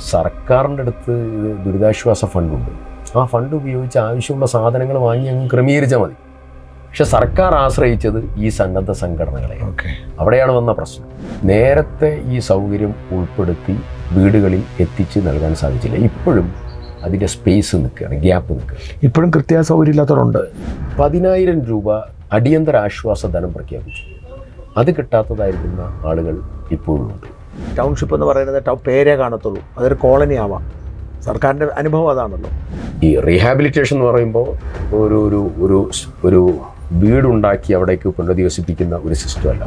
സർക്കാരിന്റെ അടുത്ത് ഇത് ദുരിതാശ്വാസ ഫണ്ടുണ്ട് ആ ഫണ്ട് ഉപയോഗിച്ച് ആവശ്യമുള്ള സാധനങ്ങൾ വാങ്ങി അങ്ങ് ക്രമീകരിച്ചാൽ മതി. പക്ഷെ സർക്കാർ ആശ്രയിച്ചത് ഈ സന്നദ്ധ സംഘടനകളെ ഓക്കെ. അവിടെയാണ് വന്ന പ്രശ്നം. നേരത്തെ ഈ സൗകര്യം ഉൾപ്പെടുത്തി വീടുകളിൽ എത്തിച്ച് നൽകാൻ സാധിച്ചില്ല. ഇപ്പോഴും അതിന്റെ സ്പേസ് നിൽക്കുകയാണ് ഗ്യാപ്പ് നിൽക്കുക ഇപ്പോഴും കൃത്യ സൗകര്യം ഇല്ലാത്തവരുണ്ട്. പതിനായിരം രൂപ അടിയന്തര ആശ്വാസ ധനം പ്രഖ്യാപിച്ചു. അത് കിട്ടാത്തതായിരിക്കുന്ന ആളുകൾ ഇപ്പോഴും ഉണ്ട്. ടൗൺഷിപ്പ് എന്ന് പറയുന്നത് ടൗ പേരേ കാണത്തുള്ളൂ. അതൊരു കോളനി ആവാം. സർക്കാരിന്റെ അനുഭവം അതാണല്ലോ. ഈ റീഹാബിലിറ്റേഷൻ എന്ന് പറയുമ്പോൾ ഒരു ഒരു ഒരു ഒരു വീടുണ്ടാക്കി അവിടേക്ക് പുനരധിവസിപ്പിക്കുന്ന ഒരു സിസ്റ്റമല്ല.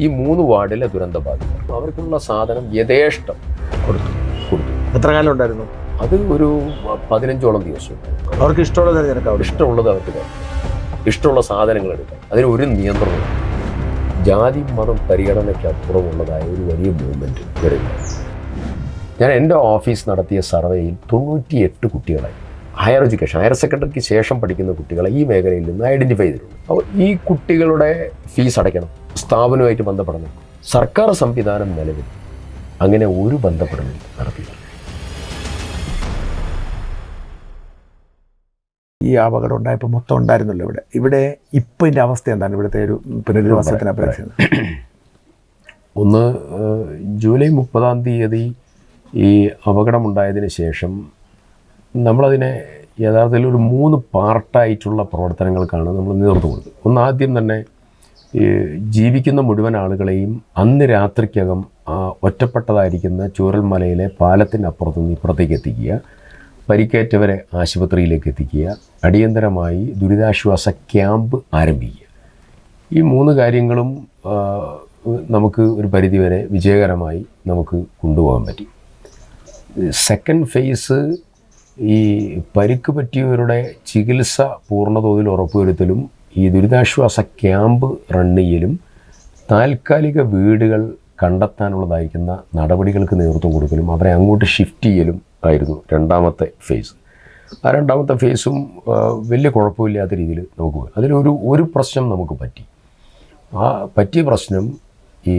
ഈ മൂന്ന് വാർഡിലെ ദുരന്ത ബാധിതർ. അവർക്കുള്ള സാധനം യഥേഷ്ടം കൊടുത്തു കൊടുത്തു. എത്ര കാലം ഉണ്ടായിരുന്നു? അത് ഒരു പതിനഞ്ചോളം ദിവസം. അവർക്ക് ഇഷ്ടമുള്ള തിരഞ്ഞെടുക്കാം ഇഷ്ടമുള്ളത് അവർക്ക് ഇഷ്ടമുള്ള സാധനങ്ങൾ എടുക്കാം അതിന് ഒരു നിയന്ത്രണവും ജാതി മതം പരിഗണനയ്ക്കപ്പുറമുള്ളതായ ഒരു വലിയ മൂവ്മെന്റ് വരുന്നത് ഞാൻ എന്റെ ഓഫീസ് നടത്തിയ സർവേയിൽ തൊണ്ണൂറ്റിയെട്ട് കുട്ടികളെ ഹയർ എഡ്യൂക്കേഷൻ ഹയർ സെക്കൻഡറിക്ക് ശേഷം പഠിക്കുന്ന കുട്ടികളെ ഈ മേഖലയിൽ നിന്ന് ഐഡന്റിഫൈ ചെയ്തിട്ടുണ്ട്. അപ്പോൾ ഈ കുട്ടികളുടെ ഫീസ് അടയ്ക്കണം സ്ഥാപനവുമായിട്ട് ബന്ധപ്പെടണം. സർക്കാർ സംവിധാനം നിലവിൽ അങ്ങനെ ഒരു ബന്ധപ്പെടലും നടത്തിയില്ല ഈ അപകടം ഉണ്ടായപ്പോൾ മൊത്തം ഉണ്ടായിരുന്നല്ലോ ഇവിടെ. ഇവിടെ ഇപ്പം ഇതിന്റെ അവസ്ഥ എന്താണ്? ഇവിടുത്തെ ഒരു പുനരധിവാസത്തിന് അപേക്ഷിച്ചത് ഒന്ന് ജൂലൈ മുപ്പതാം തീയതി ഈ അപകടമുണ്ടായതിന് ശേഷം നമ്മളതിനെ യഥാർത്ഥത്തിൽ ഒരു മൂന്ന് പാർട്ടായിട്ടുള്ള പ്രവർത്തനങ്ങൾക്കാണ് നമ്മൾ നേതൃത്വം കൊടുത്തത് ഒന്ന് ആദ്യം തന്നെ ഈ ജീവിക്കുന്ന മുഴുവൻ ആളുകളെയും അന്ന് രാത്രിക്കകം ഒറ്റപ്പെട്ടതായിരിക്കുന്ന ചൂരൽമലയിലെ പാലത്തിനപ്പുറത്ത് നിന്ന് ഇപ്പുറത്തേക്ക് എത്തിക്കുക. പരിക്കേറ്റവരെ ആശുപത്രിയിലേക്ക് എത്തിക്കുക. അടിയന്തരമായി ദുരിതാശ്വാസ ക്യാമ്പ് ആരംഭിക്കുക. ഈ മൂന്ന് കാര്യങ്ങളും നമുക്ക് ഒരു പരിധിവരെ വിജയകരമായി നമുക്ക് കൊണ്ടുപോകാൻ പറ്റി. സെക്കൻഡ് ഫേസ് ഈ പരിക്ക് പറ്റിയവരുടെ ചികിത്സ പൂർണതോതിൽ ഉറപ്പുവരുത്തലും ഈ ദുരിതാശ്വാസ ക്യാമ്പ് റൺ ചെയ്യലും താൽക്കാലിക വീടുകൾ കണ്ടെത്താനുള്ളതായിരിക്കുന്ന നടപടികൾക്ക് നേതൃത്വം കൊടുക്കലും അവരെ അങ്ങോട്ട് ഷിഫ്റ്റ് ചെയ്യലും ആയിരുന്നു രണ്ടാമത്തെ ഫേസ് ആ രണ്ടാമത്തെ ഫേസും വലിയ കുഴപ്പമില്ലാത്ത രീതിയിൽ നമുക്ക് പോയി. അതിലൊരു ഒരു പ്രശ്നം നമുക്ക് പറ്റി. ആ പറ്റിയ പ്രശ്നം ഈ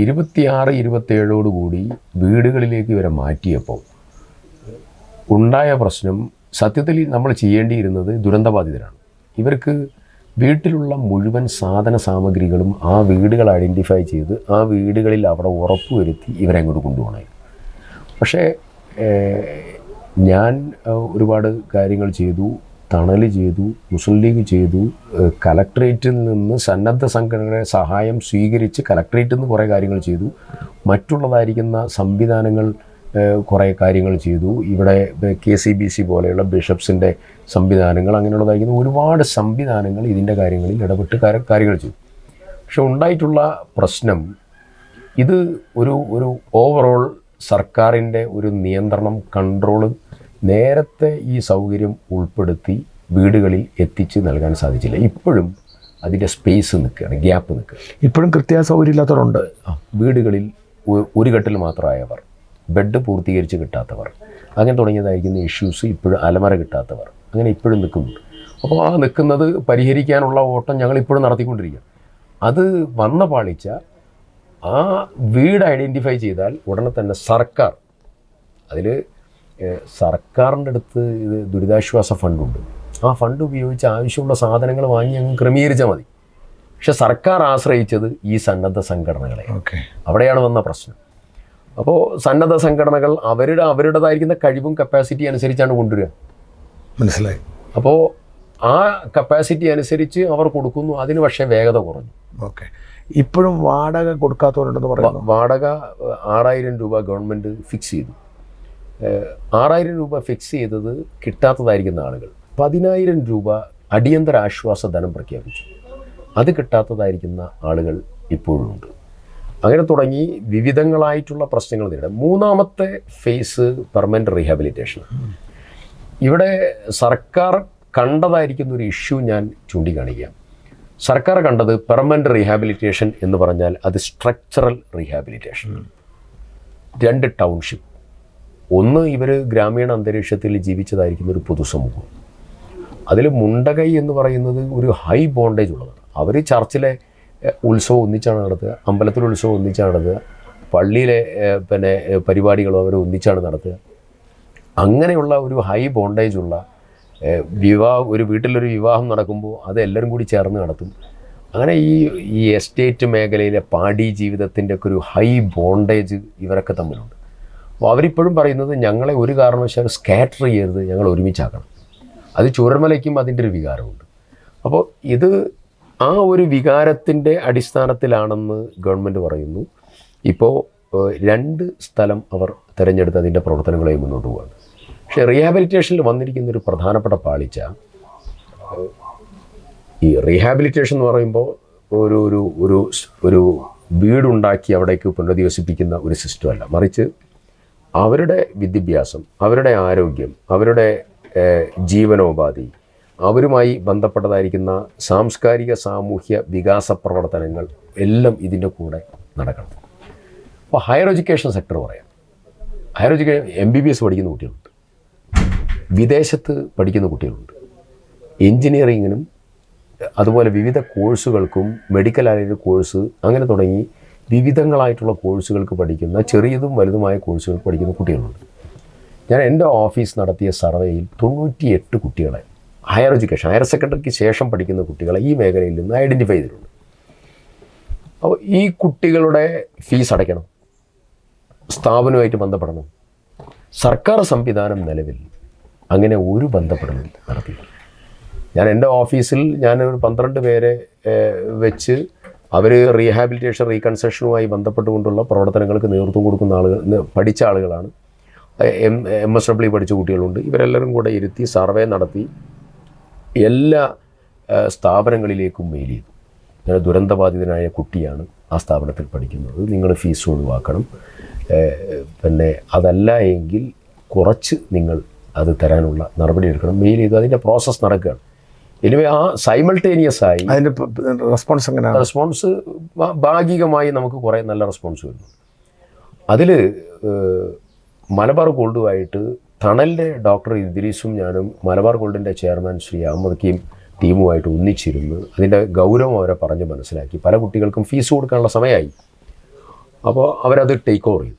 ഇരുപത്തിയാറ് ഇരുപത്തേഴോട് കൂടി വീടുകളിലേക്ക് ഇവരെ മാറ്റിയപ്പോൾ ഉണ്ടായ പ്രശ്നം സത്യത്തിൽ നമ്മൾ ചെയ്യേണ്ടിയിരുന്നത് ദുരന്തബാധിതരാണ്. ഇവർക്ക് വീട്ടിലുള്ള മുഴുവൻ സാധന സാമഗ്രികളും ആ വീടുകൾ ഐഡന്റിഫൈ ചെയ്ത് ആ വീടുകളിൽ അവിടെ ഉറപ്പുവരുത്തി ഇവരെ അങ്ങോട്ട് കൊണ്ടുപോകണമായിരുന്നു. പക്ഷേ ഞാൻ ഒരുപാട് കാര്യങ്ങൾ ചെയ്തു തണൽ ചെയ്തു മുസ്ലിം ലീഗ് ചെയ്തു കലക്ടറേറ്റിൽ നിന്ന് സന്നദ്ധ സംഘടനയുടെ സഹായം സ്വീകരിച്ച് കലക്ട്രേറ്റിൽ നിന്ന് കുറേ കാര്യങ്ങൾ ചെയ്തു. മറ്റുള്ളതായിരിക്കുന്ന സംവിധാനങ്ങൾ കുറേ കാര്യങ്ങൾ ചെയ്തു. ഇവിടെ കെ സി ബി സി പോലെയുള്ള ബിഷപ്സിന്റെ സംവിധാനങ്ങൾ അങ്ങനെയുള്ളതായിരിക്കുന്ന. ഒരുപാട് സംവിധാനങ്ങൾ ഇതിന്റെ കാര്യങ്ങളിൽ ഇടപെട്ട് കാര്യ- കാര്യങ്ങൾ ചെയ്തു. പക്ഷെ ഉണ്ടായിട്ടുള്ള പ്രശ്നം ഇത് ഒരു ഒരു ഓവറോൾ സർക്കാരിന്റെ ഒരു നിയന്ത്രണം കൺട്രോൾ നേരത്തെ ഈ സൗകര്യം ഉൾപ്പെടുത്തി വീടുകളിൽ എത്തിച്ച് നൽകാൻ സാധിച്ചില്ല. ഇപ്പോഴും അതിന്റെ സ്പേസ് നിൽക്കുകയാണ് ഗ്യാപ്പ് നിൽക്കുക ഇപ്പോഴും കൃത്യ സൗകര്യം ഇല്ലാത്തവരുണ്ട് വീടുകളിൽ ഒരു കെട്ടിൽ മാത്രമായവർ ബെഡ് പൂർത്തീകരിച്ച് കിട്ടാത്തവർ അങ്ങനെ തുടങ്ങിയതായിരിക്കുന്ന ഇഷ്യൂസ് ഇപ്പോഴും അലമറ കിട്ടാത്തവർ അങ്ങനെ ഇപ്പോഴും നിൽക്കുന്നുണ്ട്. അപ്പോൾ ആ നിൽക്കുന്നത് പരിഹരിക്കാനുള്ള ഓട്ടം ഞങ്ങൾ ഇപ്പോഴും നടത്തിക്കൊണ്ടിരിക്കുക അത് വന്ന പാളിച്ച ആ വീട് ഐഡന്റിഫൈ ചെയ്താൽ ഉടനെ തന്നെ സർക്കാർ അതിൽ സർക്കാരിന്റെ അടുത്ത് ഇത് ദുരിതാശ്വാസ ഫണ്ടുണ്ട് ആ ഫണ്ട് ഉപയോഗിച്ച് ആവശ്യമുള്ള സാധനങ്ങൾ വാങ്ങി അങ്ങ് ക്രമീകരിച്ചാൽ മതി. പക്ഷെ സർക്കാർ ആശ്രയിച്ചത് ഈ സന്നദ്ധ സംഘടനകളെ ഓക്കെ. അവിടെയാണ് വന്ന പ്രശ്നം. അപ്പോൾ സന്നദ്ധ സംഘടനകൾ അവരുടെ അവരുടേതായിരിക്കുന്ന കഴിവും കപ്പാസിറ്റി അനുസരിച്ചാണ് കൊണ്ടുവരിക. മനസ്സിലായി. അപ്പോൾ ആ കപ്പാസിറ്റി അനുസരിച്ച് അവർ കൊടുക്കുന്നു. അതിന് പക്ഷേ വേഗത കുറഞ്ഞു. ഓക്കെ. ഇപ്പോഴും വാടക കൊടുക്കാത്തവരുണ്ടെന്ന് പറയുന്നു. വാടക ആറായിരം രൂപ ഗവൺമെന്റ് ഫിക്സ് ചെയ്തു. ആറായിരം രൂപ ഫിക്സ് ചെയ്തത് കിട്ടാത്തതായിരിക്കുന്ന ആളുകൾ. പതിനായിരം രൂപ അടിയന്തര ആശ്വാസ ധനം പ്രഖ്യാപിച്ചു. അത് കിട്ടാത്തതായിരിക്കുന്ന ആളുകൾ ഇപ്പോഴുമുണ്ട് അങ്ങനെ തുടങ്ങി വിവിധങ്ങളായിട്ടുള്ള പ്രശ്നങ്ങൾ നേരിടാം. മൂന്നാമത്തെ ഫേസ് പെർമനന്റ് റീഹാബിലിറ്റേഷൻ ഇവിടെ സർക്കാർ കണ്ടതായിരിക്കുന്ന ഒരു ഇഷ്യൂ ഞാൻ ചൂണ്ടിക്കാണിക്കാം. സർക്കാർ കണ്ടത് പെർമനന്റ് റീഹാബിലിറ്റേഷൻ എന്ന് പറഞ്ഞാൽ അത് സ്ട്രക്ചറൽ റീഹാബിലിറ്റേഷൻ രണ്ട് ടൗൺഷിപ്പ് ഒന്ന് ഇവർ ഗ്രാമീണ അന്തരീക്ഷത്തിൽ ജീവിച്ചതായിരിക്കുന്ന ഒരു പൊതുസമൂഹം. അതിൽ മുണ്ടകൈ എന്ന് പറയുന്നത് ഒരു ഹൈ ബോണ്ടേജ് ഉള്ളതാണ്. അവർ ചർച്ചിലെ ഉത്സവം ഒന്നിച്ചാണ് നടത്തുക അമ്പലത്തിലെ ഉത്സവം ഒന്നിച്ചാണ് നടത്തുക പള്ളിയിലെ പിന്നെ പരിപാടികളും അവർ ഒന്നിച്ചാണ് നടത്തുക. അങ്ങനെയുള്ള ഒരു ഹൈ ബോണ്ടേജ് ഉള്ള വിവാഹം ഒരു വീട്ടിലൊരു വിവാഹം നടക്കുമ്പോൾ അത് എല്ലാവരും കൂടി ചേർന്ന് നടത്തും. അങ്ങനെ ഈ ഈ എസ്റ്റേറ്റ് മേഖലയിലെ പാടി ജീവിതത്തിന്റെ ഒക്കെ ഒരു ഹൈ ബോണ്ടേജ് ഇവരൊക്കെ തമ്മിലുണ്ട്. അപ്പോൾ അവരിപ്പോഴും പറയുന്നത് ഞങ്ങളെ ഒരു കാരണവശാലും സ്കാറ്റർ ചെയ്യരുത് ഞങ്ങൾ ഒരുമിച്ചാക്കണം. അത് ചൂരന്മലയ്ക്കും അതിന്റെ ഒരു വികാരമുണ്ട്. അപ്പോൾ ഇത് ആ ഒരു വികാരത്തിന്റെ അടിസ്ഥാനത്തിലാണെന്ന് ഗവൺമെന്റ് പറയുന്നു. ഇപ്പോൾ രണ്ട് സ്ഥലം അവർ തിരഞ്ഞെടുത്ത് അതിന്റെ പ്രവർത്തനങ്ങളെ മുന്നോട്ട് പോകാണ് പക്ഷേ റീഹാബിലിറ്റേഷനിൽ വന്നിരിക്കുന്ന ഒരു പ്രധാനപ്പെട്ട പാളിച്ച ഈ റീഹാബിലിറ്റേഷൻ എന്ന് പറയുമ്പോൾ ഒരു ഒരു ഒരു ഒരു വീടുണ്ടാക്കി അവിടേക്ക് പുനരധിവസിപ്പിക്കുന്ന ഒരു സിസ്റ്റമല്ല മറിച്ച് അവരുടെ വിദ്യാഭ്യാസം അവരുടെ ആരോഗ്യം അവരുടെ ജീവനോപാധി അവരുമായി ബന്ധപ്പെട്ടതായിരിക്കുന്ന സാംസ്കാരിക സാമൂഹ്യ വികാസ പ്രവർത്തനങ്ങൾ എല്ലാം ഇതിന്റെ കൂടെ നടക്കണം. അപ്പോൾ ഹയർ എഡ്യൂക്കേഷൻ സെക്ടർ പറയാം. Higher education M B B S പഠിക്കുന്ന കുട്ടികളുണ്ട്. വിദേശത്ത് പഠിക്കുന്ന കുട്ടികളുണ്ട്. എൻജിനീയറിങ്ങിനും അതുപോലെ വിവിധ കോഴ്സുകൾക്കും മെഡിക്കൽ ആയ കോഴ്സ് അങ്ങനെ തുടങ്ങി വിവിധങ്ങളായിട്ടുള്ള കോഴ്സുകൾക്ക് പഠിക്കുന്ന ചെറിയതും വലുതുമായ കോഴ്സുകൾ പഠിക്കുന്ന കുട്ടികളുണ്ട്. ഞാൻ എന്റെ ഓഫീസ് നടത്തിയ സർവേയിൽ തൊണ്ണൂറ്റി എട്ട് കുട്ടികളെ ഹയർ എഡ്യൂക്കേഷൻ ഹയർ സെക്കൻഡറിക്ക് ശേഷം പഠിക്കുന്ന കുട്ടികളെ ഈ മേഖലയിൽ നിന്ന് ഐഡന്റിഫൈ ചെയ്തിട്ടുണ്ട്. അപ്പോൾ ഈ കുട്ടികളുടെ ഫീസ് അടയ്ക്കണം. സ്ഥാപനവുമായിട്ട് ബന്ധപ്പെടണം. സർക്കാർ സംവിധാനം നിലവിൽ അങ്ങനെ ഒരു ബന്ധപ്പെടലും നടത്തിയില്ല. ഞാൻ എന്റെ ഓഫീസിൽ ഞാൻ ഒരു പന്ത്രണ്ട് പേരെ വെച്ച് അവർ റീഹാബിലിറ്റേഷൻ റീകൺസ്ട്രക്ഷനുമായി ബന്ധപ്പെട്ടുകൊണ്ടുള്ള പ്രവർത്തനങ്ങൾക്ക് നേതൃത്വം കൊടുക്കുന്ന ആളുകൾ പഠിച്ച ആളുകളാണ്. എം എം എസ് ഡബ്ല്യു പഠിച്ച കുട്ടികളുണ്ട്. ഇവരെല്ലാവരും കൂടെ ഇരുത്തി സർവേ നടത്തി എല്ലാ സ്ഥാപനങ്ങളിലേക്കും മെയിൽ ചെയ്തു. ഞാൻ ദുരന്തബാധിതനായ കുട്ടിയാണ് ആ സ്ഥാപനത്തിൽ പഠിക്കുന്നത്. നിങ്ങൾ ഫീസ് ഒഴിവാക്കണം. പിന്നെ അതല്ല എങ്കിൽ കുറച്ച് നിങ്ങൾ അത് തരാനുള്ള നടപടി എടുക്കണം. മെയിൽ ചെയ്തു. അതിന്റെ പ്രോസസ്സ് നടക്കുകയാണ്. എനിവേ ആ സൈമൾട്ടേനിയസ് ആയി അതിന്റെ റെസ്പോൺസ് എങ്ങനെയാണ്? റെസ്പോൺസ് ഭാഗികമായി നമുക്ക് കുറേ നല്ല റെസ്പോൺസ് വരുന്നു. അതിൽ മലബാർ ഗോൾഡുമായിട്ട് തണലിന്റെ ഡോക്ടർ ഇദ്രീസും ഞാനും മലബാർ ഗോൾഡിന്റെ ചെയർമാൻ ശ്രീ അഹമ്മദ് കീം ടീമുമായിട്ട് ഒന്നിച്ചിരുന്ന് അതിന്റെ ഗൗരവം അവരെ പറഞ്ഞ് മനസ്സിലാക്കി. പല കുട്ടികൾക്കും ഫീസ് കൊടുക്കാനുള്ള സമയമായി. അപ്പോൾ അവരത് ടേക്ക് ഓവർ ചെയ്തു.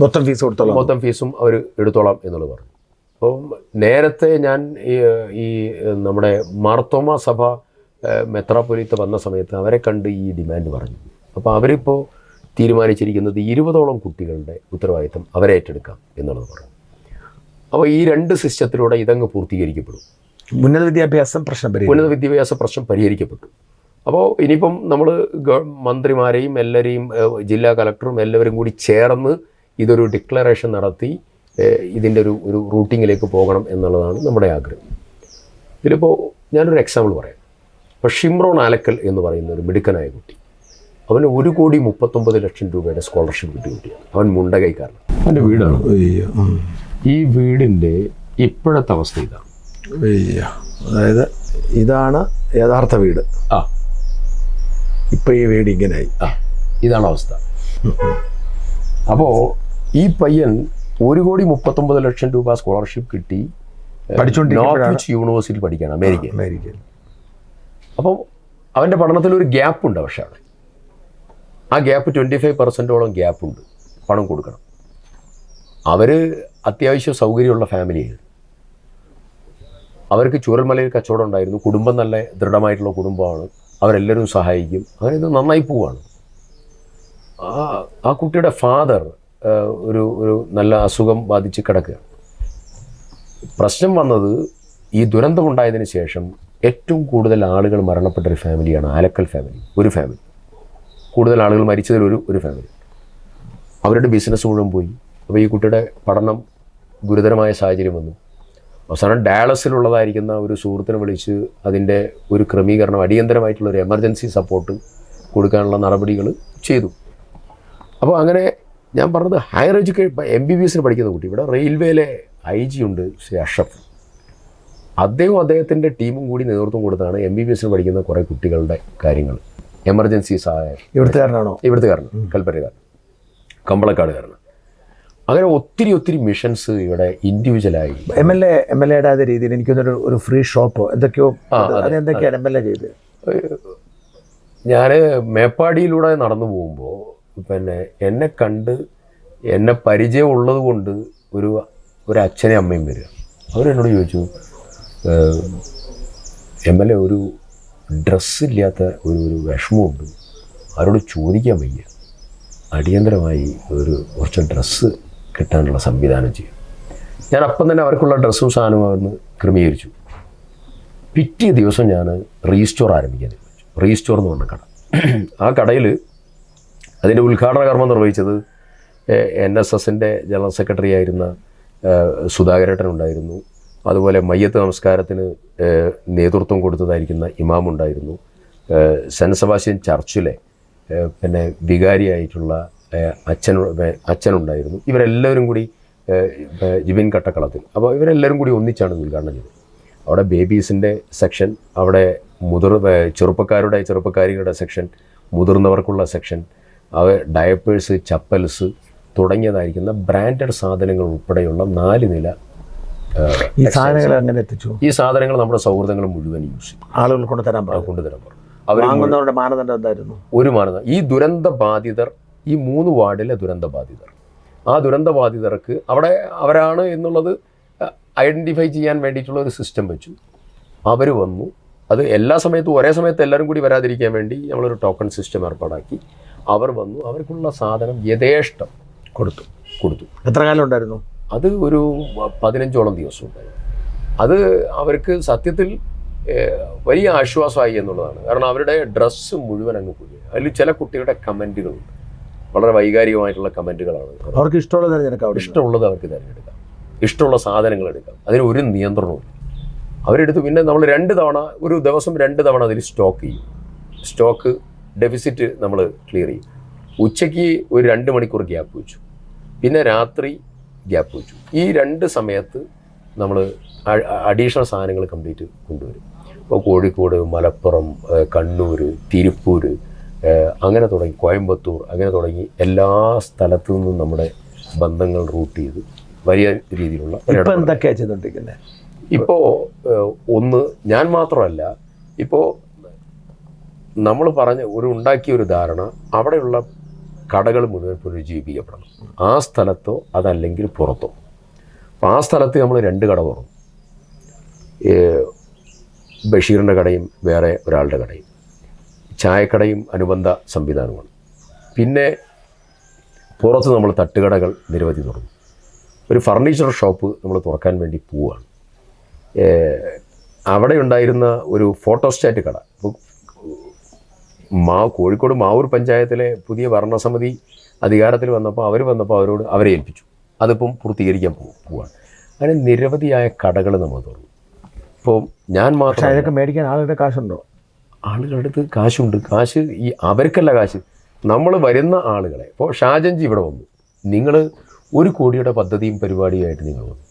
മൊത്തം ഫീസ് കൊടുത്തോളാം. മൊത്തം ഫീസും അവർ എടുത്തോളാം എന്നുള്ളത് പറഞ്ഞു. അപ്പം നേരത്തെ ഞാൻ ഈ നമ്മുടെ മാർത്തോമ സഭ മെത്രാപൊലീത്ത് വന്ന സമയത്ത് അവരെ കണ്ട് ഈ ഡിമാൻഡ് പറഞ്ഞു. അപ്പോൾ അവരിപ്പോൾ തീരുമാനിച്ചിരിക്കുന്നത് ഇരുപതോളം കുട്ടികളുടെ ഉത്തരവാദിത്തം അവരെ ഏറ്റെടുക്കാം എന്നുള്ളത് പറഞ്ഞു. അപ്പോൾ ഈ രണ്ട് സിസ്റ്റത്തിലൂടെ ഇതങ്ങ് പൂർത്തീകരിക്കപ്പെടും. ഉന്നത വിദ്യാഭ്യാസം പ്രശ്നം ഉന്നത വിദ്യാഭ്യാസ പ്രശ്നം പരിഹരിക്കപ്പെട്ടു. അപ്പോൾ ഇനിയിപ്പം നമ്മൾ മന്ത്രിമാരെയും എല്ലാവരെയും ജില്ലാ കലക്ടറും എല്ലാവരും കൂടി ചേർന്ന് ഇതൊരു ഡിക്ലറേഷൻ നടത്തി ഇതിന്റെ ഒരു ഒരു റൂട്ടിങ്ങിലേക്ക് പോകണം എന്നുള്ളതാണ് നമ്മുടെ ആഗ്രഹം. ഇതിലിപ്പോൾ ഞാനൊരു എക്സാമ്പിൾ പറയാം. ഇപ്പോൾ ഷിംറോൺ ആലക്കൽ എന്ന് പറയുന്ന ഒരു മിടുക്കനായ കുട്ടി. അവന് ഒരു കോടി മുപ്പത്തൊമ്പത് ലക്ഷം രൂപയുടെ സ്കോളർഷിപ്പ് കിട്ടിയ കുട്ടിയാണ് അവൻ മുണ്ടകൈക്കാരൻ അവന്റെ വീടാണ്? അയ്യോ ഈ വീടിന്റെ ഇപ്പോഴത്തെ അവസ്ഥ ഇതാണ്. അയ്യോ അതായത് ഇതാണ് യഥാർത്ഥ വീട്. ആ. ഇപ്പം ഈ വീട് ഇങ്ങനെയായി ആ ഇതാണ് അവസ്ഥ. അപ്പോൾ ഈ പയ്യൻ ഒരു കോടി മുപ്പത്തൊമ്പത് ലക്ഷം രൂപ സ്കോളർഷിപ്പ് കിട്ടി നോർത്ത് യൂണിവേഴ്സിറ്റി പഠിക്കുകയാണ് അമേരിക്ക അമേരിക്കയിൽ. അപ്പോൾ അവന്റെ പഠനത്തിൽ ഒരു ഗ്യാപ്പ് ഉണ്ട് പക്ഷേ അവിടെ. ആ ഗ്യാപ്പ് ട്വന്റി ഫൈവ് പെർസെന്റോളം ഗ്യാപ്പുണ്ട് പണം കൊടുക്കണം. അവർ അത്യാവശ്യം സൗകര്യമുള്ള ഫാമിലിയായിരുന്നു അവർക്ക് ചൂരൽമലയിൽ കച്ചവടം ഉണ്ടായിരുന്നു കുടുംബം നല്ല ദൃഢമായിട്ടുള്ള കുടുംബമാണ് അവരെല്ലാവരും സഹായിക്കും അങ്ങനെ ഇത് നന്നായി പോവാണ്. ആ ആ കുട്ടിയുടെ ഫാദർ ഒരു ഒരു നല്ല അസുഖം ബാധിച്ച് കിടക്കുക. പ്രശ്നം വന്നത് ഈ ദുരന്തമുണ്ടായതിനു ശേഷം ഏറ്റവും കൂടുതൽ ആളുകൾ മരണപ്പെട്ട ഒരു ഫാമിലിയാണ് ആലക്കൽ ഫാമിലി ഒരു ഫാമിലി. കൂടുതൽ ആളുകൾ മരിച്ചതിൽ ഒരു ഒരു ഫാമിലി. അവരുടെ ബിസിനസ് മുഴുവൻ പോയി. അപ്പോൾ ഈ കുട്ടിയുടെ പഠനം ഗുരുതരമായ സാഹചര്യം വന്നു. അവസാനം ഡയാലസിലുള്ളതായിരിക്കുന്ന ഒരു സുഹൃത്തിനെ വിളിച്ച് അതിന്റെ ഒരു ക്രമീകരണം അടിയന്തരമായിട്ടുള്ള ഒരു എമർജൻസി സപ്പോർട്ട് കൊടുക്കാനുള്ള നടപടികൾ ചെയ്തു. അപ്പോൾ അങ്ങനെ ഞാൻ പറഞ്ഞത് higher education M B B എസിന് പഠിക്കുന്ന കുട്ടി ഇവിടെ റെയിൽവേയിലെ ഐ ജി ഉണ്ട് ശ്രീ അഷഫ് അദ്ദേഹം അദ്ദേഹത്തിന്റെ ടീമും കൂടി നേതൃത്വം കൊടുത്താണ് എം ബി ബി എസിന് പഠിക്കുന്ന കുറേ കുട്ടികളുടെ കാര്യങ്ങൾ. എമർജൻസി സഹായം. ഇവിടുത്തുകാരനാണോ? ഇവിടുത്തുകാരൻ കൽപ്പറ്റക്കാരൻ കമ്പളക്കാടുകാരൻ. അങ്ങനെ ഒത്തിരി ഒത്തിരി മിഷൻസ് ഇവിടെ ഇൻഡിവിജ്വലായി M L A M L എയുടെ അതേ രീതിയിൽ എനിക്കൊന്നൊരു ഒരു ഫ്രീ ഷോപ്പ് എന്തൊക്കെയോ അത് അതെന്തൊക്കെയാണ് എം എൽ എ ചെയ്ത് ഞാൻ മേപ്പാടിയിലൂടെ നടന്നു പോകുമ്പോൾ പിന്നെ എന്നെ കണ്ട് എന്നെ പരിചയമുള്ളത് കൊണ്ട് ഒരു ഒരു അച്ഛനെ അമ്മയും വരിക. അവരെന്നോട് ചോദിച്ചു എം എൽ എ ഒരു ഡ്രസ്സില്ലാത്ത ഒരു ഒരു വിഷമമുണ്ട്. അവരോട് ചോദിക്കാൻ വയ്യ. അടിയന്തരമായി ഒരു കുറച്ച് ഡ്രസ്സ് കിട്ടാനുള്ള സംവിധാനം ചെയ്യും. ഞാൻ അപ്പം തന്നെ അവർക്കുള്ള ഡ്രസ്സും സാധനവും ക്രമീകരിച്ചു. പിറ്റേ ദിവസം ഞാൻ റീസ്റ്റോർ ആരംഭിക്കാൻ റീസ്റ്റോർ എന്ന് പറഞ്ഞ കട. ആ കടയിൽ അതിന്റെ ഉദ്ഘാടന കർമ്മം നിർവഹിച്ചത് എൻ എസ് എസിന്റെ ജനറൽ സെക്രട്ടറി ആയിരുന്ന സുധാകരേട്ടൻ ഉണ്ടായിരുന്നു. അതുപോലെ മയ്യത്ത് നമസ്കാരത്തിന് നേതൃത്വം കൊടുത്തതായിരിക്കുന്ന ഇമാം ഉണ്ടായിരുന്നു. സെൻ സെബാസ്റ്റ്യൻ ചർച്ചിലെ പിന്നെ വികാരിയായിട്ടുള്ള അച്ഛൻ അച്ഛനുണ്ടായിരുന്നു ഇവരെല്ലാവരും കൂടി ജിബിൻ കട്ടക്കളത്തിൽ. അപ്പോൾ ഇവരെല്ലാവരും കൂടി ഒന്നിച്ചാണ് ഉദ്ഘാടനം ചെയ്തത്. അവിടെ ബേബീസിന്റെ സെക്ഷൻ അവിടെ മുതിർ ചെറുപ്പക്കാരുടെ ചെറുപ്പക്കാരികളുടെ സെക്ഷൻ മുതിർന്നവർക്കുള്ള സെക്ഷൻ അവ ഡയപ്പേഴ്സ് ചപ്പൽസ് തുടങ്ങിയതായിരിക്കുന്ന ബ്രാൻഡഡ് സാധനങ്ങൾ ഉൾപ്പെടെയുള്ള നാല് നില ഈ സാധനങ്ങൾ അങ്ങനെ എത്തിച്ചു? ഈ സാധനങ്ങൾ നമ്മുടെ സൗഹൃദങ്ങൾ മുഴുവൻ യൂസ് ചെയ്യും. ആളുകൾ കൊണ്ടുതരാൻ കൊണ്ടുതരാൻ പറഞ്ഞു. അവർ വാങ്ങുന്നവരുടെ മാനദണ്ഡം എന്തായിരുന്നു? ഒരു മാനദണ്ഡം. ഈ ദുരന്ത ബാധിതർ ഈ മൂന്ന് വാർഡിലെ ദുരന്ത ബാധിതർ ആ ദുരന്ത ബാധിതർക്ക് അവിടെ അവരാണ് എന്നുള്ളത് ഐഡന്റിഫൈ ചെയ്യാൻ വേണ്ടിയിട്ടുള്ള ഒരു സിസ്റ്റം വെച്ചു. അവർ വന്നു. അത് എല്ലാ സമയത്തും ഒരേ സമയത്ത് എല്ലാവരും കൂടി വരാതിരിക്കാൻ വേണ്ടി നമ്മളൊരു ടോക്കൺ സിസ്റ്റം ഏർപ്പാടാക്കി. അവർ വന്നു അവർക്കുള്ള സാധനം യഥേഷ്ടം കൊടുത്തു കൊടുത്തു. എത്ര കാലം ഉണ്ടായിരുന്നു? അത് ഒരു പതിനഞ്ചോളം ദിവസം ഉണ്ടായിരുന്നു. അത് അവർക്ക് സത്യത്തിൽ വലിയ ആശ്വാസമായി എന്നുള്ളതാണ്. കാരണം അവരുടെ ഡ്രസ്സ് മുഴുവൻ അങ്ങ് പോയി. അതിൽ ചില കുട്ടികളുടെ കമന്റുകളുണ്ട്. വളരെ വൈകാരികമായിട്ടുള്ള കമന്റുകളാണ്. അവർക്ക് ഇഷ്ടമുള്ള തിരഞ്ഞെടുക്കാം ഇഷ്ടമുള്ളത് അവർക്ക് തിരഞ്ഞെടുക്കാം. ഇഷ്ടമുള്ള സാധനങ്ങൾ എടുക്കാം. അതിന് ഒരു നിയന്ത്രണവും അവരെടുത്ത്. പിന്നെ നമ്മൾ രണ്ട് തവണ ഒരു ദിവസം രണ്ട് തവണ അതിൽ സ്റ്റോക്ക് ചെയ്യും. സ്റ്റോക്ക് ഡെഫിസിറ്റ് നമ്മൾ ക്ലിയർ ചെയ്യും. ഉച്ചയ്ക്ക് ഒരു രണ്ട് മണിക്കൂർ ഗ്യാപ്പ് വെച്ചു. പിന്നെ രാത്രി ഗ്യാപ്പ് വെച്ചു. ഈ രണ്ട് സമയത്ത് നമ്മൾ അഡീഷണൽ സാധനങ്ങൾ കംപ്ലീറ്റ് കൊണ്ടുവരും. ഇപ്പോൾ കോഴിക്കോട് മലപ്പുറം കണ്ണൂർ തിരുപ്പൂർ അങ്ങനെ തുടങ്ങി കോയമ്പത്തൂർ അങ്ങനെ തുടങ്ങി എല്ലാ സ്ഥലത്തു നിന്നും നമ്മുടെ ബന്ധങ്ങൾ റൂട്ട് ചെയ്ത് വലിയ രീതിയിലുള്ള ഇപ്പോൾ എന്തൊക്കെയാണ് ചെയ്തോണ്ടിരിക്കുന്നത് ഇപ്പോൾ ഒന്ന് ഞാൻ മാത്രമല്ല ഇപ്പോൾ നമ്മൾ പറഞ്ഞ ഒരു ഉണ്ടാക്കിയ ഒരു ധാരണ അവിടെയുള്ള കടകൾ മുഴുവൻ പുനരുജ്ജീവിപ്പിക്കപ്പെടണം. ആ സ്ഥലത്തോ അതല്ലെങ്കിൽ പുറത്തോ. അപ്പോൾ ആ സ്ഥലത്ത് നമ്മൾ രണ്ട് കട തുറന്നു. ബഷീറിന്റെ കടയും വേറെ ഒരാളുടെ കടയും. ചായക്കടയും അനുബന്ധ സംവിധാനമാണ് പിന്നെ പുറത്ത് നമ്മൾ തട്ടുകടകൾ നിരവധി തുറന്നു ഒരു ഫർണിച്ചർ ഷോപ്പ് നമ്മൾ തുറക്കാൻ വേണ്ടി പോവുകയാണ്. അവിടെ ഉണ്ടായിരുന്ന ഒരു ഫോട്ടോസ്റ്റാറ്റ് കട. മാ കോഴിക്കോട് മാവൂർ പഞ്ചായത്തിലെ പുതിയ ഭരണസമിതി അധികാരത്തിൽ വന്നപ്പോൾ അവർ വന്നപ്പോൾ അവരോട് അവരെ ഏൽപ്പിച്ചു. അതിപ്പം പൂർത്തീകരിക്കാൻ പോകും പോവാണ്. അങ്ങനെ നിരവധിയായ കടകൾ നമ്മൾ തുറന്നു ഇപ്പോൾ ഞാൻ മാത്രം അതൊക്കെ മേടിക്കാൻ ആളുകളുടെ കാശുണ്ടോ? ആളുകളുടെ അടുത്ത് കാശുണ്ട്. കാശ് ഈ അവർക്കല്ല കാശ്. നമ്മൾ വരുന്ന ആളുകളെ. ഇപ്പോൾ ഷാജൻജി ഇവിടെ വന്നു. നിങ്ങൾ ഒരു കോടിയുടെ പദ്ധതിയും പരിപാടിയുമായിട്ട് നിങ്ങൾ വന്നു.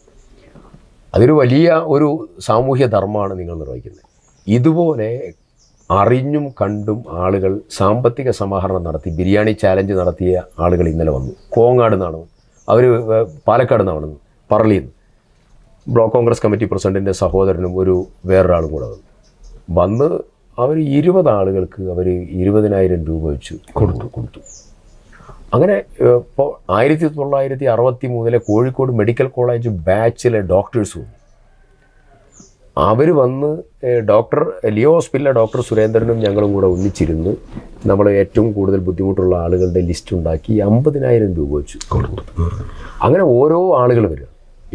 അതൊരു വലിയ ഒരു സാമൂഹ്യ ധർമ്മമാണ് നിങ്ങൾ നിർവഹിക്കുന്നത്. ഇതുപോലെ അറിഞ്ഞും കണ്ടും ആളുകൾ സാമ്പത്തിക സമാഹരണം നടത്തി ബിരിയാണി ചാലഞ്ച് നടത്തിയ ആളുകൾ ഇന്നലെ വന്നു. കോങ്ങാട് നിന്നാണ്. അവർ പാലക്കാട് നിന്നാണ് പറളിയിൽ ബ്ലോക്ക് കോൺഗ്രസ് കമ്മിറ്റി പ്രസിഡന്റിന്റെ സഹോദരനും ഒരു വേറൊരാളും കൂടെ വന്നു. വന്ന് അവർ ഇരുപത് ആളുകൾക്ക് അവർ ഇരുപതിനായിരം രൂപ വെച്ച് കൊടുത്തു കൊടുത്തു. അങ്ങനെ ഇപ്പോൾ ആയിരത്തി തൊള്ളായിരത്തി അറുപത്തി മൂന്നിലെ കോഴിക്കോട് മെഡിക്കൽ കോളേജ് ബാച്ചിലെ ഡോക്ടേഴ്സ് വന്നു. അവർ വന്ന് ഡോക്ടർ ലിയോ ഹോസ്പിറ്റലിലെ ഡോക്ടർ സുരേന്ദ്രനും ഞങ്ങളും കൂടെ ഒന്നിച്ചിരുന്ന് നമ്മൾ ഏറ്റവും കൂടുതൽ ബുദ്ധിമുട്ടുള്ള ആളുകളുടെ ലിസ്റ്റ് ഉണ്ടാക്കി അമ്പതിനായിരം രൂപ വെച്ച് കൊടുത്തു. അങ്ങനെ ഓരോ ആളുകൾ വരിക.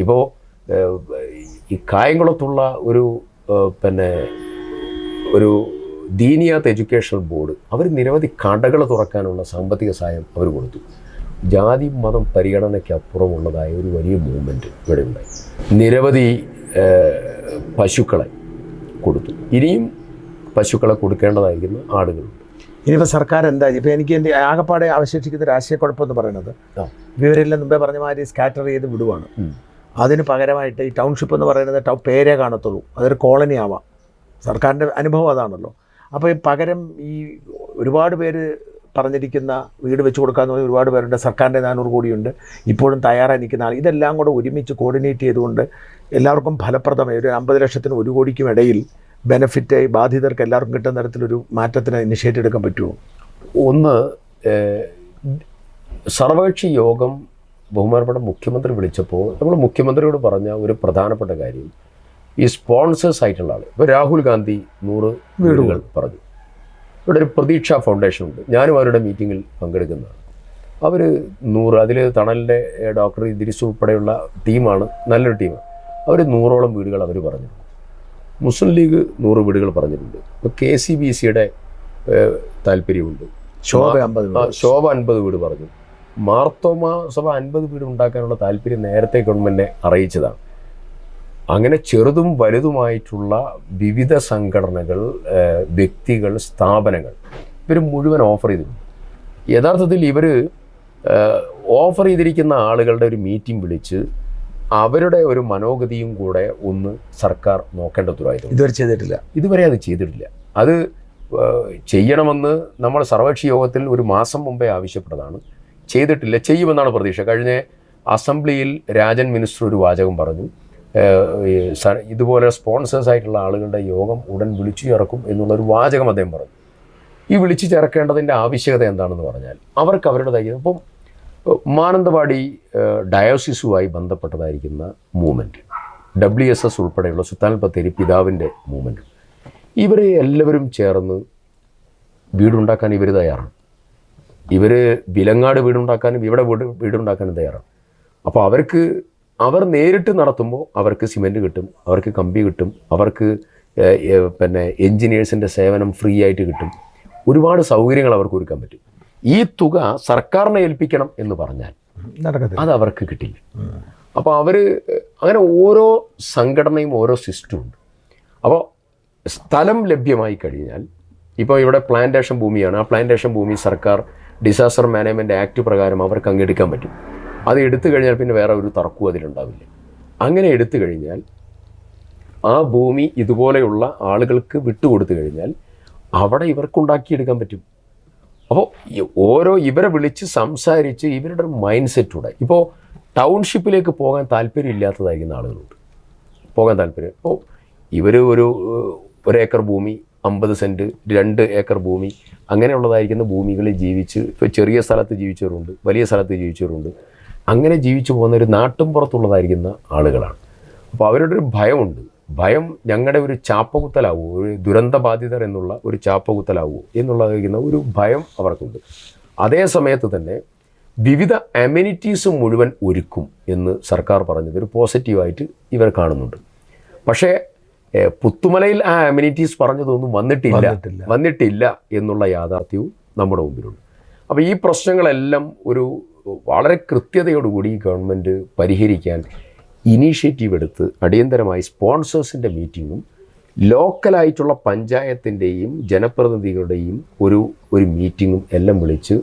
ഇപ്പോൾ ഈ കായംകുളത്തുള്ള ഒരു പിന്നെ ഒരു ദീനിയാത്ത് എഡ്യൂക്കേഷണൽ ബോർഡ് അവർ നിരവധി കടകൾ തുറക്കാനുള്ള സാമ്പത്തിക സഹായം അവർ കൊടുത്തു. ജാതി മതം പരിഗണനയ്ക്കപ്പുറമുള്ളതായ ഒരു വലിയ മൂവ്മെന്റ് ഇവിടെ ഉണ്ടായി. നിരവധി പശുക്കളെ കൊടുത്തു. ഇനിയും പശുക്കളെ കൊടുക്കേണ്ടതായിരിക്കുന്ന ആടുകളുണ്ട്. ഇനിയിപ്പോൾ സർക്കാർ എന്താ ഇപ്പം എനിക്ക് എന്റെ ആകപ്പാടെ അവശേഷിക്കുന്ന രാഷ്ട്രീയ കുഴപ്പമെന്ന് പറയുന്നത്. വിവരമില്ല മുമ്പേ പറഞ്ഞ മാതിരി സ്കാറ്റർ ചെയ്ത് വിടുവാണ്. അതിന് പകരമായിട്ട് ഈ ടൗൺഷിപ്പ് എന്ന് പറയുന്നത് ടൗ പേരേ കാണത്തുള്ളൂ. അതൊരു കോളനി ആവാം. സർക്കാരിന്റെ അനുഭവം അതാണല്ലോ. അപ്പോൾ ഈ പകരം ഈ ഒരുപാട് പേര് പറഞ്ഞിരിക്കുന്ന വീട് വെച്ച് കൊടുക്കാന്ന് പറഞ്ഞ ഒരുപാട് പേരുണ്ട്. സർക്കാരിന്റെ നാനൂറ് കോടിയുണ്ട്. ഇപ്പോഴും തയ്യാറായി നിൽക്കുന്ന ആൾ ഇതെല്ലാം കൂടെ ഒരുമിച്ച് കോർഡിനേറ്റ് ചെയ്തുകൊണ്ട് എല്ലാവർക്കും ഫലപ്രദമായി ഒരു അമ്പത് ലക്ഷത്തിന് ഒരു കോടിക്കും ഇടയിൽ ബെനിഫിറ്റ് ബാധിതർക്ക് എല്ലാവർക്കും കിട്ടുന്ന തരത്തിലൊരു മാറ്റത്തിന് ഇനിഷ്യേറ്റ് എടുക്കാൻ പറ്റുമോ? ഒന്ന് സർവകക്ഷി യോഗം ബഹുമാനപ്പെട്ട മുഖ്യമന്ത്രി വിളിച്ചപ്പോൾ നമ്മൾ മുഖ്യമന്ത്രിയോട് പറഞ്ഞ ഒരു പ്രധാനപ്പെട്ട കാര്യം. ഈ സ്പോൺസേഴ്സ് ആയിട്ടുള്ള ആൾ ഇപ്പോൾ രാഹുൽ ഗാന്ധി നൂറ് വീടുകൾ പറഞ്ഞു. ഇവിടെ ഒരു പ്രതീക്ഷ ഫൗണ്ടേഷൻ ഉണ്ട്. ഞാനും അവരുടെ മീറ്റിങ്ങിൽ പങ്കെടുക്കുന്നതാണ്. അവർ നൂറ് അതിൽ തണലിന്റെ ഡോക്ടർ ഇദ്രിസ് ഉൾപ്പെടെയുള്ള ടീമാണ് നല്ലൊരു ടീമാണ്. അവർ നൂറോളം വീടുകൾ അവർ പറഞ്ഞിട്ടുണ്ട്. മുസ്ലിം ലീഗ് നൂറ് വീടുകൾ പറഞ്ഞിട്ടുണ്ട്. ഇപ്പോൾ കെ സി ബി സിയുടെ താല്പര്യമുണ്ട്. ശോഭ അമ്പത് ശോഭ അൻപത് വീട് പറഞ്ഞു. മാർത്തോമ സഭ അൻപത് വീട് ഉണ്ടാക്കാനുള്ള താല്പര്യം നേരത്തെ ഗവൺമെന്റിനെ അറിയിച്ചതാണ്. അങ്ങനെ ചെറുതും വലുതുമായിട്ടുള്ള വിവിധ സംഘടനകൾ വ്യക്തികൾ സ്ഥാപനങ്ങൾ ഇവർ മുഴുവൻ ഓഫർ ചെയ്തിട്ടുണ്ട് യഥാർത്ഥത്തിൽ ഇവർ ഓഫർ ചെയ്തിരിക്കുന്ന ആളുകളുടെ ഒരു മീറ്റിംഗ് വിളിച്ച് അവരുടെ ഒരു മനോഗതിയും കൂടെ ഒന്ന് സർക്കാർ നോക്കേണ്ട ഉത്തരവാദിത്തം ഇതുവരെ ചെയ്തിട്ടില്ല. ഇതുവരെ അത് ചെയ്തിട്ടില്ല. അത് ചെയ്യണമെന്ന് നമ്മൾ സർവകക്ഷി യോഗത്തിൽ ഒരു മാസം മുമ്പേ ആവശ്യപ്പെട്ടതാണ്. ചെയ്തിട്ടില്ല ചെയ്യുമെന്നാണ് പ്രതീക്ഷ. കഴിഞ്ഞ അസംബ്ലിയിൽ രാജൻ മിനിസ്റ്റർ ഒരു വാചകം പറഞ്ഞു. ഇതുപോലെ സ്പോൺസേഴ്സ് ആയിട്ടുള്ള ആളുകളുടെ യോഗം ഉടൻ വിളിച്ചു ചേർക്കും എന്നുള്ളൊരു വാചകം അദ്ദേഹം പറഞ്ഞു. ഈ വിളിച്ചു ചേർക്കേണ്ടതിന്റെ ആവശ്യകത എന്താണെന്ന് പറഞ്ഞാൽ അവർക്ക് അവരുടേതായി ഇപ്പം മാനന്തവാടി ഡയോസിസുമായി ബന്ധപ്പെട്ടതായിരിക്കുന്ന മൂവ്മെന്റ്. ഡബ്ല്യു എസ് എസ് ഉൾപ്പെടെയുള്ള സുൽത്താൻ ബത്തേരി പിതാവിന്റെ മൂവ്മെന്റ്. ഇവരെ എല്ലാവരും ചേർന്ന് വീടുണ്ടാക്കാൻ ഇവർ തയ്യാറാണ്. ഇവർ വിലങ്ങാട് വീടുണ്ടാക്കാനും ഇവിടെ വീട് വീടുണ്ടാക്കാനും തയ്യാറാണ്. അപ്പോൾ അവർക്ക് അവർ നേരിട്ട് നടത്തുമ്പോൾ അവർക്ക് സിമെന്റ് കിട്ടും അവർക്ക് കമ്പി കിട്ടും അവർക്ക് പിന്നെ എൻജിനീയേഴ്സിന്റെ സേവനം ഫ്രീ ആയിട്ട് കിട്ടും. ഒരുപാട് സൗകര്യങ്ങൾ അവർക്ക് ഒരുക്കാൻ പറ്റും. ഈ തുക സർക്കാരിനെ ഏൽപ്പിക്കണം എന്ന് പറഞ്ഞാൽ അത് അവർക്ക് കിട്ടില്ല. അപ്പോൾ അവർ അങ്ങനെ ഓരോ സംഘടനയും ഓരോ സിസ്റ്റവും ഉണ്ട്. അപ്പോൾ സ്ഥലം ലഭ്യമായി കഴിഞ്ഞാൽ ഇപ്പോൾ ഇവിടെ പ്ലാന്റേഷൻ ഭൂമിയാണ്. ആ പ്ലാന്റേഷൻ ഭൂമി സർക്കാർ ഡിസാസ്റ്റർ മാനേജ്മെന്റ് ആക്ട് പ്രകാരം അവർക്ക് അങ്ങെടുക്കാൻ പറ്റും. അത് എടുത്തു കഴിഞ്ഞാൽ പിന്നെ വേറെ ഒരു തർക്കവും അതിലുണ്ടാവില്ല. അങ്ങനെ എടുത്തു കഴിഞ്ഞാൽ ആ ഭൂമി ഇതുപോലെയുള്ള ആളുകൾക്ക് വിട്ടുകൊടുത്തു കഴിഞ്ഞാൽ അവിടെ ഇവർക്കുണ്ടാക്കിയെടുക്കാൻ പറ്റും. അപ്പോൾ ഓരോ ഇവരെ വിളിച്ച് സംസാരിച്ച് ഇവരുടെ ഒരു മൈൻഡ് സെറ്റൂടെ ഇപ്പോൾ ടൗൺഷിപ്പിലേക്ക് പോകാൻ താല്പര്യം ഇല്ലാത്തതായിരിക്കുന്ന ആളുകളുണ്ട്. പോകാൻ താല്പര്യം. അപ്പോൾ ഇവർ ഒരു ഒരു ഏക്കർ ഭൂമി അമ്പത് സെന്റ് രണ്ട് ഏക്കർ ഭൂമി അങ്ങനെയുള്ളതായിരിക്കുന്ന ഭൂമികളിൽ ജീവിച്ച് ഇപ്പോൾ ചെറിയ സ്ഥലത്ത് ജീവിച്ചവരുണ്ട് വലിയ സ്ഥലത്ത് ജീവിച്ചവരുണ്ട്. അങ്ങനെ ജീവിച്ചു പോകുന്ന ഒരു നാട്ടും പുറത്തുള്ളതായിരിക്കുന്ന ആളുകളാണ്. അപ്പോൾ അവരുടെ ഒരു ഭയമുണ്ട്. ഭയം ഞങ്ങളുടെ ഒരു ചാപ്പകുത്തലാവുമോ ഒരു ദുരന്ത ബാധിതർ എന്നുള്ള ഒരു ചാപ്പകുത്തലാവുമോ എന്നുള്ളതായിരിക്കുന്ന ഒരു ഭയം അവർക്കുണ്ട്. അതേ സമയത്ത് തന്നെ വിവിധ അമ്യൂണിറ്റീസ് മുഴുവൻ ഒരുക്കും എന്ന് സർക്കാർ പറഞ്ഞത് ഒരു പോസിറ്റീവായിട്ട് ഇവർ കാണുന്നുണ്ട്. പക്ഷേ പുത്തുമലയിൽ ആ അമ്യൂണിറ്റീസ് പറഞ്ഞതൊന്നും വന്നിട്ടില്ല. വന്നിട്ടില്ല. വന്നിട്ടില്ല എന്നുള്ള യാഥാർത്ഥ്യവും നമ്മുടെ മുമ്പിലുണ്ട്. അപ്പോൾ ഈ പ്രശ്നങ്ങളെല്ലാം ഒരു വളരെ കൃത്യതയോടുകൂടി ഈ ഗവൺമെന്റ് പരിഹരിക്കാൻ ഇനീഷ്യേറ്റീവ് എടുത്ത് അടിയന്തരമായി സ്പോൺസേഴ്സിന്റെ മീറ്റിങ്ങും ലോക്കലായിട്ടുള്ള പഞ്ചായത്തിന്റെയും ജനപ്രതിനിധികളുടെയും ഒരു ഒരു മീറ്റിങ്ങും എല്ലാം വിളിച്ച്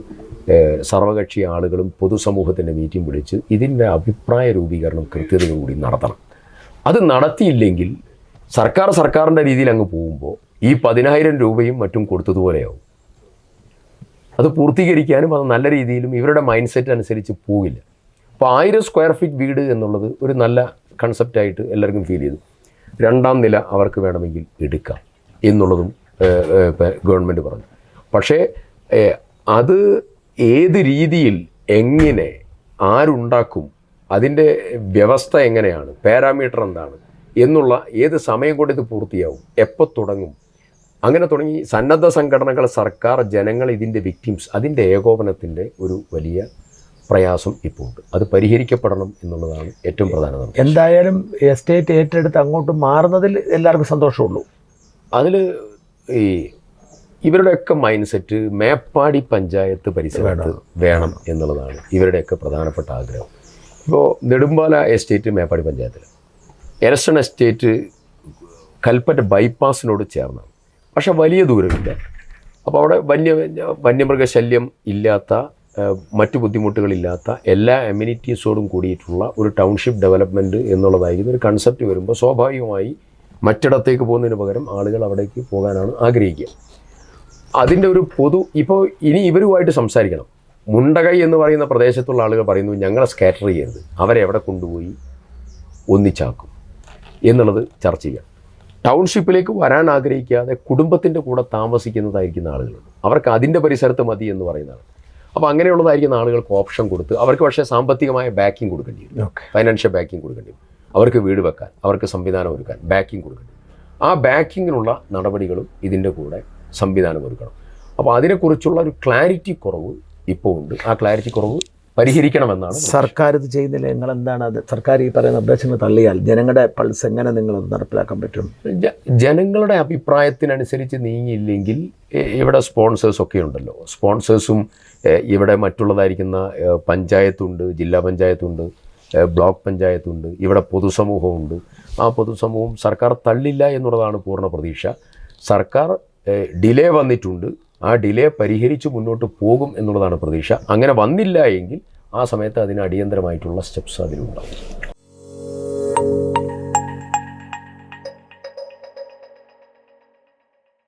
സർവകക്ഷി ആളുകളും പൊതുസമൂഹത്തിന്റെ മീറ്റിംഗ് വിളിച്ച് ഇതിന്റെ അഭിപ്രായ രൂപീകരണം കൃത്യതയോടുകൂടി നടത്തണം. അത് നടത്തിയില്ലെങ്കിൽ സർക്കാർ സർക്കാരിന്റെ രീതിയിൽ അങ്ങ് പോകുമ്പോൾ ഈ പതിനായിരം രൂപയും മറ്റും കൊടുത്തതുപോലെയാവും. അത് പൂർത്തീകരിക്കാനും അത് നല്ല രീതിയിലും ഇവരുടെ മൈൻഡ് സെറ്റ് അനുസരിച്ച് പോകില്ല. അപ്പോൾ ആയിരം സ്ക്വയർ ഫീറ്റ് വീട് എന്നുള്ളത് ഒരു നല്ല കൺസെപ്റ്റായിട്ട് എല്ലാവർക്കും ഫീൽ ചെയ്തു. രണ്ടാം നില അവർക്ക് വേണമെങ്കിൽ എടുക്കാം എന്നുള്ളതും ഗവൺമെന്റ് പറഞ്ഞു. പക്ഷേ അത് ഏത് രീതിയിൽ എങ്ങനെ ആരുണ്ടാക്കും അതിന്റെ വ്യവസ്ഥ എങ്ങനെയാണ് പാരാമീറ്റർ എന്താണ് എന്നുള്ള ഏത് സമയം കൊണ്ട് ഇത് പൂർത്തിയാവും എപ്പോൾ തുടങ്ങും അങ്ങനെ തുടങ്ങി സന്നദ്ധ സംഘടനകൾ സർക്കാർ ജനങ്ങൾ ഇതിന്റെ വിക്ടിംസ് അതിന്റെ ഏകോപനത്തിന്റെ ഒരു വലിയ പ്രയാസം ഇപ്പോൾ ഉണ്ട് അത് പരിഹരിക്കപ്പെടണം എന്നുള്ളതാണ് ഏറ്റവും പ്രധാനമാണ് എന്തായാലും എസ്റ്റേറ്റ് ഏറ്റെടുത്ത് അങ്ങോട്ട് മാറുന്നതിൽ എല്ലാവർക്കും സന്തോഷമുള്ളൂ. അതിൽ ഈ ഇവരുടെയൊക്കെ മൈൻഡ് സെറ്റ് മേപ്പാടി പഞ്ചായത്ത് പരിസരത്ത് വേണം. എന്നുള്ളതാണ് ഇവരുടെയൊക്കെ പ്രധാനപ്പെട്ട ആഗ്രഹം. ഇപ്പോൾ നെടുമ്പാല എസ്റ്റേറ്റ് മേപ്പാടി പഞ്ചായത്തിൽ എരസൺ എസ്റ്റേറ്റ് കൽപ്പറ്റ ബൈപ്പാസിനോട് ചേർന്നാണ്. പക്ഷെ വലിയ ദൂരമില്ല. അപ്പോൾ അവിടെ വന്യ വന്യമൃഗശല്യം ഇല്ലാത്ത മറ്റ് ബുദ്ധിമുട്ടുകളില്ലാത്ത എല്ലാ അമ്യൂണിറ്റീസോടും കൂടിയിട്ടുള്ള ഒരു ടൗൺഷിപ്പ് ഡെവലപ്മെന്റ് എന്നുള്ളതായിരിക്കും ഒരു കൺസെപ്റ്റ് വരുമ്പോൾ സ്വാഭാവികമായി മറ്റിടത്തേക്ക് പോകുന്നതിന് പകരം ആളുകൾ അവിടേക്ക് പോകാനാണ് ആഗ്രഹിക്കുക. അതിന്റെ ഒരു പൊതു ഇപ്പോൾ ഇനി ഇവരുമായിട്ട് സംസാരിക്കണം. മുണ്ടകൈ എന്ന് പറയുന്ന പ്രദേശത്തുള്ള ആളുകൾ പറയുന്നു ഞങ്ങളെ സ്കാറ്റർ ചെയ്യരുത്. അവരെ എവിടെ കൊണ്ടുപോയി? ഒന്നിച്ചാക്കും. എന്നുള്ളത് ചർച്ച ചെയ്യാം ടൗൺഷിപ്പിലേക്ക് വരാൻ ആഗ്രഹിക്കാതെ കുടുംബത്തിന്റെ കൂടെ താമസിക്കുന്നതായിരിക്കുന്ന ആളുകളുണ്ട് അവർക്ക് അതിന്റെ പരിസരത്ത് മതി എന്ന് പറയുന്നതാണ് അപ്പോൾ അങ്ങനെയുള്ളതായിരിക്കുന്ന ആളുകൾക്ക് ഓപ്ഷൻ കൊടുത്ത് അവർക്ക് പക്ഷേ സാമ്പത്തികമായ ബാക്കിംഗ് കൊടുക്കേണ്ടി വരും. ഫൈനാൻഷ്യൽ ബാക്കിംഗ് കൊടുക്കേണ്ടി വരും. അവർക്ക് വീട് വെക്കാൻ അവർക്ക് സംവിധാനം ഒരുക്കാൻ ബാക്കിംഗ് കൊടുക്കേണ്ടി ആ ബാക്കിങ്ങിനുള്ള നടപടികളും ഇതിന്റെ കൂടെ സംവിധാനം ഒരുക്കണം. അപ്പോൾ അതിനെക്കുറിച്ചുള്ള ഒരു ക്ലാരിറ്റി കുറവ് ഇപ്പോൾ ഉണ്ട്. ആ ക്ലാരിറ്റി കുറവ് പരിഹരിക്കണമെന്നാണ് സർക്കാർ ഇത് ചെയ്യുന്നില്ല. നിങ്ങൾ എന്താണ് അത്? സർക്കാർ ഈ പറയുന്ന നിർദ്ദേശങ്ങൾ തള്ളിയാൽ ജനങ്ങളുടെ പൾസ് എങ്ങനെ നിങ്ങൾ നടപ്പിലാക്കാൻ പറ്റും? ജനങ്ങളുടെ അഭിപ്രായത്തിനനുസരിച്ച് നീങ്ങിയില്ലെങ്കിൽ ഇവിടെ സ്പോൺസേഴ്സ് ഒക്കെ ഉണ്ടല്ലോ. സ്പോൺസേഴ്സും ഇവിടെ മറ്റുള്ളതായിരിക്കുന്ന പഞ്ചായത്തുണ്ട് ജില്ലാ പഞ്ചായത്തുണ്ട് ബ്ലോക്ക് പഞ്ചായത്തുണ്ട് ഇവിടെ പൊതുസമൂഹമുണ്ട്. ആ പൊതുസമൂഹം സർക്കാർ തള്ളില്ല എന്നുള്ളതാണ് പൂർണ പ്രതീക്ഷ. സർക്കാർ ഡിലേ വന്നിട്ടുണ്ട്. ആ ഡിലേ പരിഹരിച്ച് മുന്നോട്ട് പോകും എന്നുള്ളതാണ് പ്രതീക്ഷ. അങ്ങനെ വന്നില്ല എങ്കിൽ ആ സമയത്ത് അതിന് അടിയന്തരമായിട്ടുള്ള സ്റ്റെപ്സ് അതിലുണ്ടാവും.